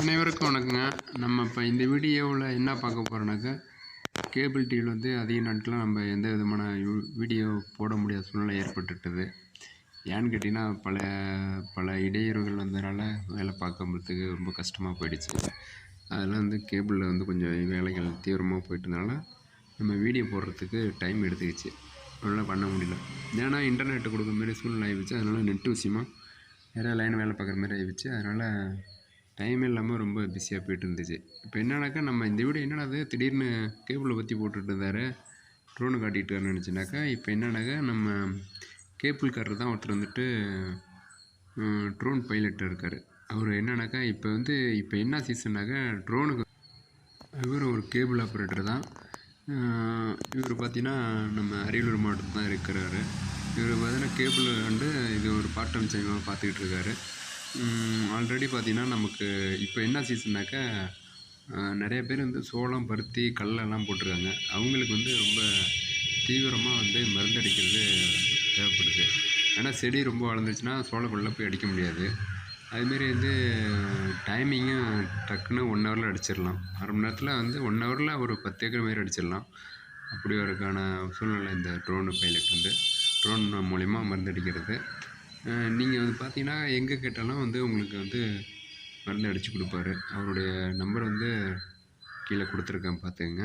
அனைவருக்கும் வணக்கங்க. நம்ம இப்போ இந்த வீடியோவில் என்ன பார்க்க போகிறோன்னாக்கா கேபிள் டிவியில் வந்து அதிக நாட்களாக நம்ம எந்த விதமான வீடியோ போட முடியாத சூழ்நிலை ஏற்பட்டுட்டது. ஏன்னு கேட்டிங்கன்னா பல பல இடையூறுகள் வந்ததுனால வேலை பார்க்கறதுக்கு ரொம்ப கஷ்டமாக போயிடுச்சு. அதெல்லாம் வந்து கேபிளில் வந்து கொஞ்சம் வேலைகள் தீவிரமாக போயிட்டதுனால நம்ம வீடியோ போடுறதுக்கு டைம் எடுத்துக்கிச்சு. அதனால் பண்ண முடியல. ஏன்னா இன்டர்நெட்டு கொடுக்குற மாதிரி சூழ்நிலை ஆகிடுச்சு அதனால் நெட் விஷயமா நிறையா லைன் வேலை பார்க்குற மாதிரி ஆகிடுச்சு அதனால் டைம் இல்லாமல் ரொம்ப பிஸியாக போயிட்டு இருந்துச்சு இப்போ என்னன்னாக்கா நம்ம இந்த வீடியோ என்னடாது திடீர்னு கேபிளை பற்றி போட்டுட்டு இருந்தாரு. ட்ரோனு காட்டிகிட்டு நினச்சினாக்கா இப்போ என்னன்னாக்கா நம்ம கேபிள் காரர் தான் ஒருத்தர் வந்துட்டு ட்ரோன் பைலட் இருக்கார். அவர் என்னன்னாக்கா இப்போ வந்து இப்போ என்ன சீசன்னாக்கா ட்ரோனுக்கு இவர் ஒரு கேபிள் ஆப்ரேட்டர் தான். இவர் பார்த்தீங்கன்னா நம்ம அரியலூர் மாவட்டத்தில் தான் இருக்கிறாரு. இவர் பார்த்தீங்கன்னா கேபிள் வந்து இது ஒரு பார்ட் டைம் சைமாக பார்த்துக்கிட்டு இருக்காரு. ஆல்ரெடி பார்த்திங்கன்னா நமக்கு இப்போ என்ன சீசன்னாக்கா நிறைய பேர் வந்து சோளம் பருத்தி கடலெல்லாம் போட்டிருக்காங்க. அவங்களுக்கு வந்து ரொம்ப தீவிரமாக வந்து மருந்தடிக்கிறது தேவைப்படுது. ஏன்னா செடி ரொம்ப வளர்ந்துச்சுன்னா சோளக்குள்ளே போய் அடிக்க முடியாது. அதுமாரி வந்து டைமிங்கும் டக்குன்னு ஒன் ஹவரில் அடிச்சிடலாம். அரை மணி நேரத்தில் வந்து ஒன் ஹவரில் ஒரு பத்து ஏக்கர் மாரி அடிச்சிடலாம். அப்படி ஒருக்கான சூழ்நிலை இந்த ட்ரோனு பைலட் வந்து ட்ரோன் மூலிமா மருந்தடிக்கிறது. நீங்கள் வந்து பார்த்தீங்கன்னா எங்கே கேட்டாலும் வந்து உங்களுக்கு வந்து மருந்து அடித்து கொடுப்பாரு. அவருடைய நம்பர் வந்து கீழே கொடுத்துருக்கேன் பார்த்துங்க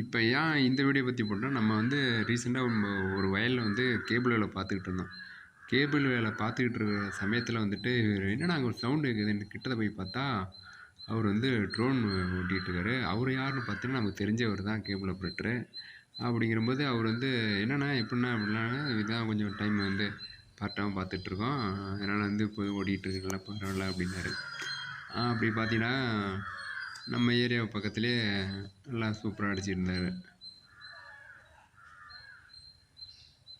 இப்போ ஏன் இந்த வீடியோ பற்றி போட்டோம் நம்ம வந்து ரீசெண்டாக ஒரு வயலில் வந்து கேபிள் வேலை பார்த்துக்கிட்டு இருந்தோம். கேபிள் வேலை பார்த்துக்கிட்டு இருக்கிற சமயத்தில் வந்துட்டு இவர் என்னடா அங்கே ஒரு சவுண்டு இருக்குதுன்னு கிட்டத போய் பார்த்தா அவர் வந்து ட்ரோன் ஓட்டிகிட்டு இருக்காரு. அவர் யாருன்னு பார்த்தீங்கன்னா நமக்கு தெரிஞ்சவர் தான் கேபிள் ஆப்ரேட்டரு அப்படிங்கிறபோது அவர் வந்து என்னென்னா எப்படின்னா அப்படின்னா இதான் கொஞ்சம் டைம் வந்து பார்ட்டாகவும் பார்த்துட்ருக்கோம். அதனால் வந்து இப்போ ஓடிட்டு பரவாயில்ல அப்படின்னாரு. அப்படி பார்த்தீங்கன்னா நம்ம ஏரியா பக்கத்துலேயே நல்லா சூப்பராக அடிச்சிருந்தார்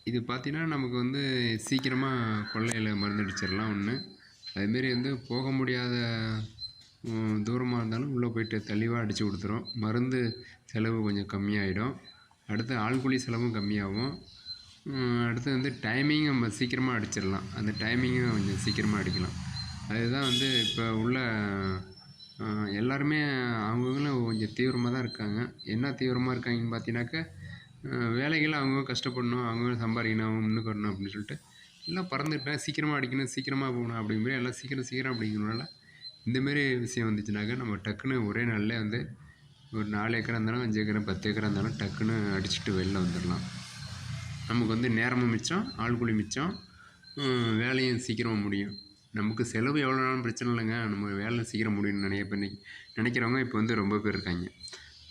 இது பார்த்தீங்கன்னா நமக்கு வந்து சீக்கிரமாக கொள்ளையில் மருந்து அடிச்சிடலாம் ஒன்று அதுமாரி வந்து போக முடியாத தூரமாக இருந்தாலும் உள்ளே போயிட்டு தெளிவாக அடித்து கொடுத்துரும். மருந்து செலவு கொஞ்சம் கம்மியாகிடும் அடுத்து ஆள்கூலி செலவும் கம்மியாகும். அடுத்து வந்து டைமிங் நம்ம சீக்கிரமாக அடிச்சிடலாம். அந்த டைமிங்கும் கொஞ்சம் சீக்கிரமாக அடிக்கலாம். அதுதான் வந்து இப்போ உள்ள எல்லாருமே அவங்கவுங்களும் கொஞ்சம் தீவிரமாக தான் இருக்காங்க. என்ன தீவிரமாக இருக்காங்கன்னு பார்த்தீங்கன்னாக்கா அஹ், வேலைகள் அவங்க கஷ்டப்படணும் அவங்க சம்பாதிக்கணும் அவங்க முன்னுக்கு வரணும் அப்படின்னு சொல்லிட்டு எல்லாம் பறந்துட்டேன் சீக்கிரமாக அடிக்கணும் சீக்கிரமாக போகணும் அப்படிங்கிற எல்லாம் சீக்கிரம் சீக்கிரம் அப்படிங்கிறனால இந்தமாரி விஷயம் வந்துச்சுனாக்கா நம்ம டக்குன்னு ஒரே நாளில் வந்து ஒரு நாலு ஏக்கராக இருந்தாலும் அஞ்சு ஏக்கரா பத்து ஏக்கராக இருந்தாலும் டக்குன்னு அடிச்சுட்டு வெளில வந்துடலாம். நமக்கு வந்து நேரமும் மிச்சம் ஆள்கூலி மிச்சம். வேலையும் சீக்கிரமாக முடியும். நமக்கு செலவு எவ்வளோ நாளும் பிரச்சனை இல்லைங்க. நம்ம வேலை சீக்கிரம் முடியும்னு நிறைய பண்ணி நினைக்கிறவங்க இப்போ வந்து ரொம்ப பேர் இருக்காங்க.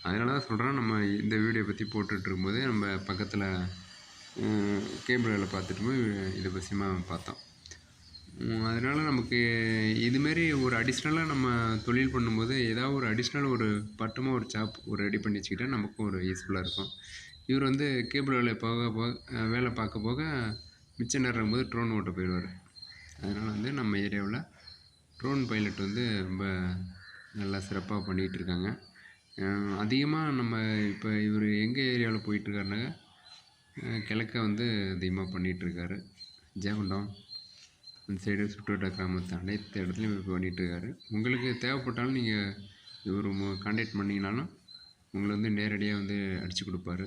அதனால தான் சொல்கிறோம் நம்ம இந்த வீடியோ பற்றி போட்டுட்டு இருக்கும்போது நம்ம பக்கத்தில் கேபிள் வேலை பார்த்துட்டு போய் இதை பசியமாக பார்த்தோம். அதனால் நமக்கு இதுமாரி ஒரு அடிஷ்னலாக நம்ம தொழில் பண்ணும்போது ஏதாவது ஒரு அடிஷ்னல் ஒரு பட்டமாக ஒரு ஜாப் ஒரு ரெடி பண்ணி வச்சுக்கிட்டால் நமக்கும் ஒரு யூஸ்ஃபுல்லாக இருக்கும். இவர் வந்து கேபிள் வேலை போக போக வேலை பார்க்க போக மிச்ச நேரம் போது ட்ரோன் ஓட்ட போயிடுவார். அதனால் வந்து நம்ம ஏரியாவில் ட்ரோன் பைலட் வந்து ரொம்ப நல்லா சிறப்பாக பண்ணிகிட்டு இருக்காங்க. அதிகமாக நம்ம இப்போ இவர் எங்கள் ஏரியாவில் போயிட்டுருக்காருனாக்கா கிழக்க வந்து அதிகமாக பண்ணிகிட்ருக்காரு ஜெயகுண்டம் அந்த சைடு சுற்றுவட்ட கிராமத்து அனைத்து இடத்துலையும் இப்போ பண்ணிகிட்ருக்காரு உங்களுக்கு தேவைப்பட்டாலும் நீங்கள் இவர் கான்டாக்ட் பண்ணிங்கனாலும் உங்களை வந்து நேரடியாக வந்து அடித்து கொடுப்பாரு.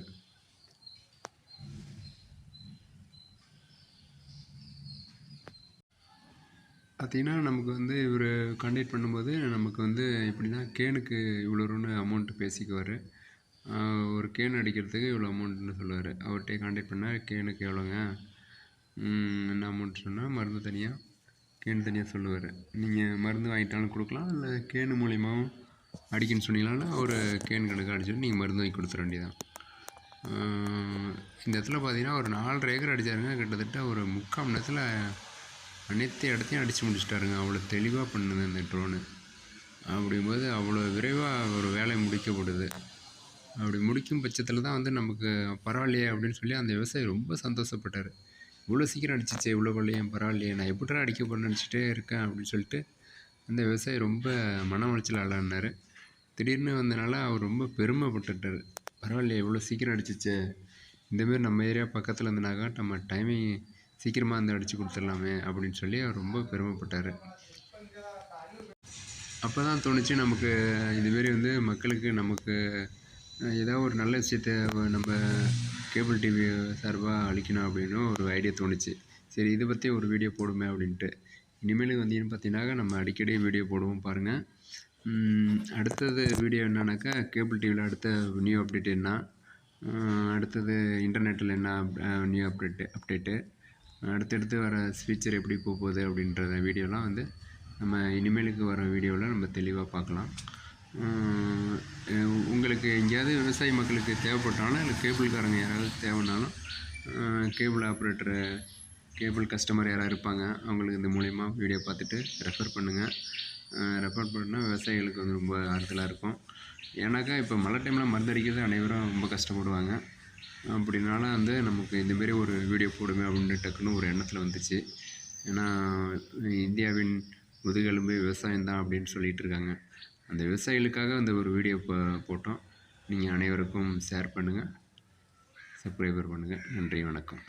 பார்த்தீங்கன்னா நமக்கு வந்து இவர் கண்டெக்ட் பண்ணும்போது நமக்கு வந்து எப்படின்னா கேனுக்கு இவ்வளோன்னு அமௌண்ட்டு பேசிக்குவார். ஒரு கேன் அடிக்கிறதுக்கு இவ்வளோ அமௌண்ட்டுன்னு சொல்லுவார். அவர்கிட்ட கான்டெக்ட் பண்ணால் கேனுக்கு எவ்வளோங்க? என்ன அமௌண்ட் சொன்னால் மருந்து தனியாக கேன் தனியாக சொல்லுவார். நீங்கள் மருந்து வாங்கிட்டாலும் கொடுக்கலாம் இல்லை கேனு மூலியமாகவும் அடிக்கணும்னு சொன்னீங்கனாலும் அவர் கேன் கணக்கு அடிச்சுட்டு நீங்கள் மருந்து வாங்கி கொடுத்துட வேண்டியதான் இந்த இடத்துல பார்த்தீங்கன்னா ஒரு நாலரை ஏக்கர் அடிச்சாருங்க. கிட்டத்தட்ட ஒரு முக்கால் மணி நேரத்தில் அனைத்து இடத்தையும் அடித்து முடிச்சிட்டாருங்க. அவ்வளோ தெளிவாக பண்ணுது அந்த ட்ரோனு அப்படிங்கும்போது அவ்வளோ விரைவாக ஒரு வேலை முடிக்கப்படுது. அப்படி முடிக்கும் பட்சத்தில் தான் வந்து நமக்கு பரவாயில்லையே அப்படின்னு சொல்லி அந்த விவசாயி ரொம்ப சந்தோஷப்பட்டார். இவ்வளோ சீக்கிரம் அடிச்சிச்சே இவ்வளோ கொள்ளையும் பரவாயில்லையே நான் எப்படிடா அடிக்க போகிறேன்னு நினச்சிட்டே இருக்கேன் அப்படின்னு சொல்லிட்டு அந்த விவசாயி ரொம்ப மன உளைச்சல் ஆளானார். திடீர்னு வந்தனால அவர் ரொம்ப பெருமைப்பட்டுட்டார். பரவாயில்லையே இவ்வளோ சீக்கிரம் அடிச்சிச்சே இந்தமாரி நம்ம ஏரியா பக்கத்தில் இருந்தனாக்கா நம்ம டைமிங் சீக்கிரமாக வந்து அடித்து கொடுத்துடலாமே அப்படின்னு சொல்லி அவர் ரொம்ப பெருமைப்பட்டார். அப்போ தான் தோணுச்சு நமக்கு இதுமாரி வந்து மக்களுக்கு நமக்கு ஏதாவது ஒரு நல்ல விஷயத்த நம்ம கேபிள் டிவி சார்பாக அளிக்கணும் அப்படின்னு ஒரு ஐடியா தோணுச்சு. சரி இதை பற்றி ஒரு வீடியோ போடுமே அப்படின்ட்டு. இனிமேல் வந்தீங்கன்னு பார்த்தீங்கன்னாக்கா நம்ம அடிக்கடி வீடியோ போடுவோம் பாருங்கள் அடுத்தது வீடியோ என்னன்னாக்கா கேபிள் டிவியில் அடுத்த நியூ அப்டேட் என்ன? அடுத்தது இன்டர்நெட்டில் என்ன நியூ அப்டேட்டு அப்டேட்டு அடுத்தடுத்து வர ஃபீச்சர் எப்படி போக போகுது அப்படின்ற வீடியோலாம் வந்து நம்ம இனிமேலுக்கு வர வீடியோவில் நம்ம தெளிவாக பார்க்கலாம். உங்களுக்கு எங்கேயாவது விவசாய மக்களுக்கு தேவைப்பட்டாலும் இல்லை கேபிள்காரங்க யாராவது தேவைன்னாலும் கேபிள் ஆப்ரேட்டரு கேபிள் கஸ்டமர் யாராவது இருப்பாங்க அவங்களுக்கு இந்த மூலிமா வீடியோ பார்த்துட்டு ரெஃபர் பண்ணுங்கள் ரெஃபர் பண்ணால் விவசாயிகளுக்கு வந்து ரொம்ப ஆறுதலாக இருக்கும். ஏன்னாக்கா இப்போ மழை டைமில் மருந்தடிக்கிறது அனைவரும் ரொம்ப கஷ்டப்படுவாங்க. அப்படினால வந்து நமக்கு இந்தமாரி ஒரு வீடியோ போடுமே அப்படின்னு டக்குன்னு ஒரு எண்ணத்தில் வந்துச்சு. ஏன்னா இந்தியாவின் முதுகெலும்பு விவசாயம் தான் அப்படின்னு சொல்லிட்டு இருக்காங்க. அந்த விவசாயிகளுக்காக அந்த ஒரு வீடியோ போ போட்டோம். நீங்கள் அனைவருக்கும் ஷேர் பண்ணுங்கள் சப்ஸ்கிரைபர் பண்ணுங்கள் நன்றி வணக்கம்.